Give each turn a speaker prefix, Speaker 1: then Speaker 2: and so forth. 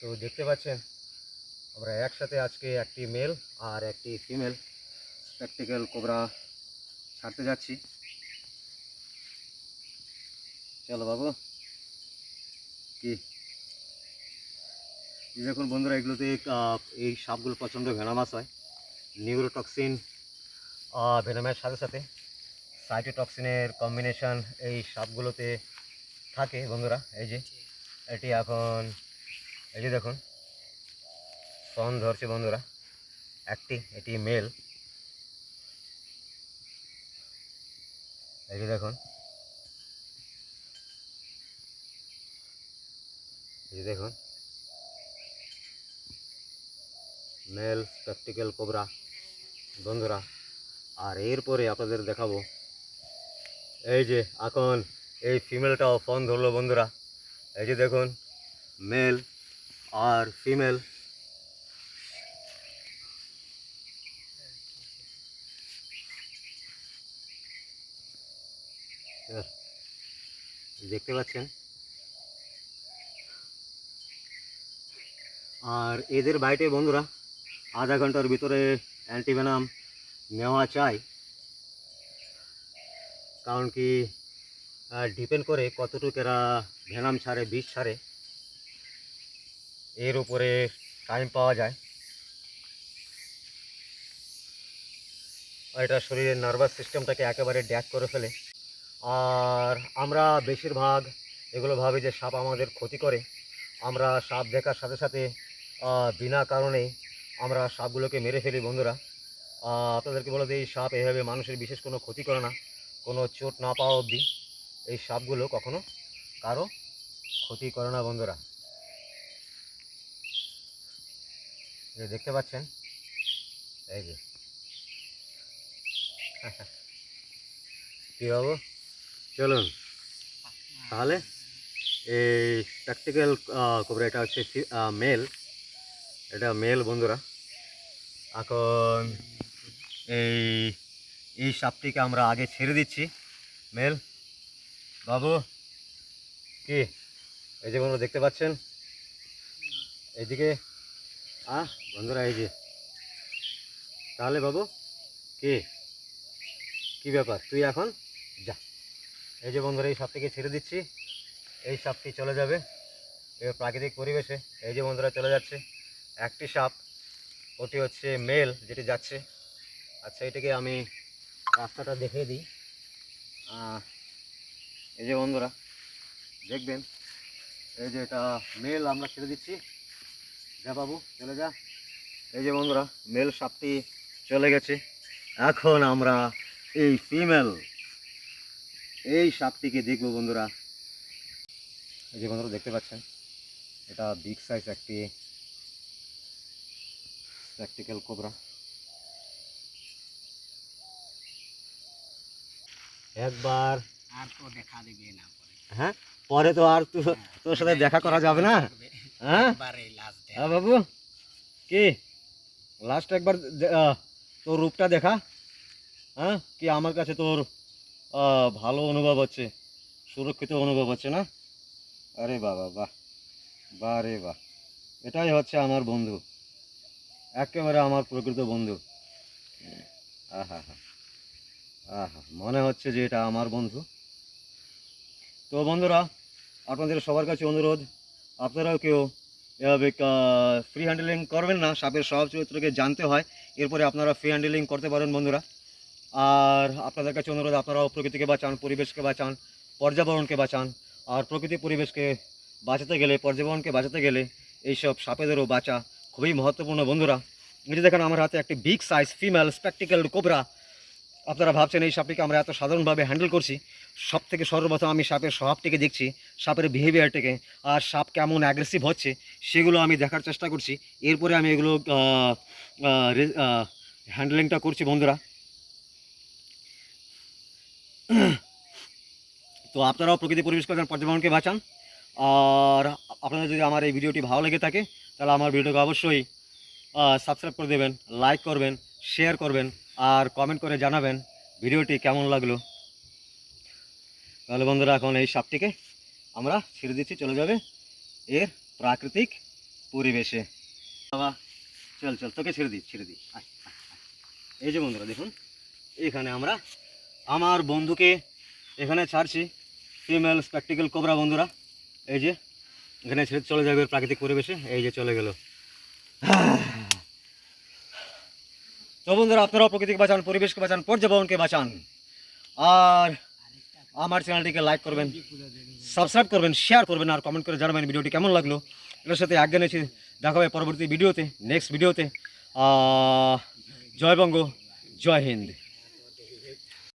Speaker 1: তো দেখতে পাচ্ছেন, আমরা একসাথে আজকে একটি মেল আর একটি ফিমেল স্পেকটিক্যাল কোবরা ছাড়তে যাচ্ছি। চলো বাবু, কি? দেখুন বন্ধুরা, এগুলোতে এই সাপগুলো প্রচণ্ড ভেনামাস হয়। নিউরোটক্সিন ভেনামের সাথে সাথে সাইটোটক্সিনের কম্বিনেশন এই সাপগুলোতে থাকে বন্ধুরা। এই যে, এটি এখন এই যে দেখুন সন ধরছে বন্ধুরা, একটি এটি মেল এই যে দেখুন, এই দেখুন মেল স্পেকটিক্যাল কোবরা বন্ধুরা, আর এরপরে আপনাদের দেখাবো, এই যে এখন এই ফিমেলটাও ফোন ধরলো বন্ধুরা, এই যে দেখুন মেল আর ফিমেল। দেখতে পাচ্ছেন? আর এদের বাইটে বন্ধুরা, আধা ঘণ্টার ভিতরে অ্যান্টিভেনাম নেওয়া চাই। কারণ কি ডিপেন্ড করে কতটুকু এরা ভেনাম ছাড়ে, বিষ ছাড়ে। এর উপরে টাইম পাওয়া যায়। এটা শরীরের নার্ভাস সিস্টেমটাকে একেবারে ড্যাক করে ফেলে। আর আমরা বেশিরভাগ এগুলো ভাবি যে সাপ আমাদের ক্ষতি করে। আমরা সাপ দেখার সাথে সাথে বিনা কারণে আমরা সাপগুলোকে মেরে ফেলি বন্ধুরা। আপনাদেরকে বলে দিই এই সাপ এভাবে মানুষের বিশেষ কোনো ক্ষতি করে না। কোনো চোট না পাওয়া অবধি এই সাপগুলো কখনো কারও ক্ষতি করে না বন্ধুরা এই দেখতে পাচ্ছেন? এই যে। কী বাবু? চলুন। তাহলে এই প্র্যাকটিক্যাল কোবরা এটা হচ্ছে মেল এটা মেল বন্ধুরা। এখন এই এই সাপটিকে আমরা আগে ছেড়ে দিচ্ছি। মেল বাবু, কি? এই যে বন্ধুরা, দেখতে পাচ্ছেন? এইদিকে আহ, বন্ধুরা, এই যে। তাহলে বাবু, কে? কি ব্যাপার? তুই এখন? যা। এই যে বন্ধুরা, এই সাপটিকে ছেড়ে দিচ্ছি। এই সাপটি চলে যাবে এবার প্রাকৃতিক পরিবেশে। এই যে বন্ধুরা, চলে যাচ্ছে একটি সাপ। ওটি হচ্ছে মেল, যেটি যাচ্ছে। আচ্ছা এটাকে আমি রাস্তাটা দেখিয়ে দিই। এই যে বন্ধুরা, দেখবেন। এই যে এটা মেল, আমরা ছেড়ে দিচ্ছি। যা বাবু চলে যা। এই যে বন্ধুরা মেল সাপটি চলে গেছে। এখন আমরা এই ফিমেল এই সাপটিকে দেখব বন্ধুরা। এই যে বন্ধুরা দেখতে পাচ্ছেন? এটা বিগ সাইজ একটি প্র্যাকটিক্যাল কোবরা একবার
Speaker 2: আর তো দেখা দিবে না পরে।
Speaker 1: হ্যাঁ পরে তো আর তো তোর সাথে দেখা করা যাবে না। হ্যাঁ? হ্যাঁ বাবু। কি? লাস্ট একবার তোর রূপটা দেখা। হ্যাঁ? কি আমার কাছে তোর ভালো অনুভব হচ্ছে? সুরক্ষিত অনুভব হচ্ছে না? আরে বাবা বাহ। বাহ রে বাহ। এটাই হচ্ছে আমার বন্ধু। একেবারে আমার প্রকৃত বন্ধু। আহা হা। আহা মনে হচ্ছে যে এটা আমার বন্ধু। তো বন্ধুরা আপনাদের সবার কাছে অনুরোধ আপনারাও কেউ এভাবে ফ্রি হ্যান্ডেলিং করবেন না। সাপের স্বভাব চরিত্রকে জানতে হয়। এরপরে আপনারা ফ্রি হ্যান্ডেলিং করতে পারেন, বন্ধুরা। আর আপনাদের কাছে অনুরোধ, আপনারাও প্রকৃতিকে বাঁচান, পরিবেশকে বাঁচান, পর্যাবরণকে বাঁচান। আর প্রকৃতি পরিবেশকে বাঁচাতে গেলে, পর্যাবরণকে বাঁচাতে গেলে এইসব সাপেদেরও বাঁচা খুবই মহত্বপূর্ণ, বন্ধুরা। যে দেখেন, আমার হাতে একটি big size female spectacled cobra আপনারা ভাবছেন এই সাপটিকে আমরা এত সাধারণভাবে হ্যান্ডেল করছি? সব থেকে সর্বপ্রথম আমি সাপের স্বভাবটিকে দেখছি, সাপের বিহেভিয়ারটাকে আর সাপ কেমন অ্যাগ্রেসিভ হচ্ছে সেগুলো আমি দেখার চেষ্টা করছি। এরপরে আমি এগুলো হ্যান্ডলিংটা করছি বন্ধুরা। তো আপনারাও প্রকৃতি পরিবেশ বাঁচান পর্যাবরণকে বাঁচান। আর আপনাদের যদি আমার এই ভিডিওটি ভালো লেগে থাকে, তাহলে আমার ভিডিওকে অবশ্যই সাবস্ক্রাইব করে দেবেন লাইক করবেন শেয়ার করবেন। আর কমেন্ট করে জানাবেন ভিডিওটি কেমন লাগল। তাহলে বন্ধুরা, এখন এই সাপটিকে আমরা ছেড়ে দিচ্ছি, চলে যাবে এর প্রাকৃতিক পরিবেশে। বাবা, চল চল, তোকে ছেড়ে দিই ছেড়ে দিই। এই যে বন্ধুরা, দেখুন, এখানে আমরা আমার বন্ধুকে এখানে ছাড়ছি ফিমেল স্প্র্যাকটিক্যাল কোবরা বন্ধুরা। এই যে, এখানে ছেড়ে চলে যাবে প্রাকৃতিক পরিবেশে, এই যে চলে গেল। তো বন্ধুরা, আপনারাও প্রকৃতিকে বাঁচান, পরিবেশকে বাঁচান পর্যবনকে বাঁচান। আর আমার চ্যানেলটিকে লাইক করবেন সাবস্ক্রাইব করবেন শেয়ার করবেন, আর কমেন্ট করে জানাবেন ভিডিওটি কেমন লাগল। এটার সাথে আজ্ঞা নিয়েছি, দেখা হবে পরবর্তী ভিডিওতে নেক্সট ভিডিওতে জয়বঙ্গ জয় হিন্দ।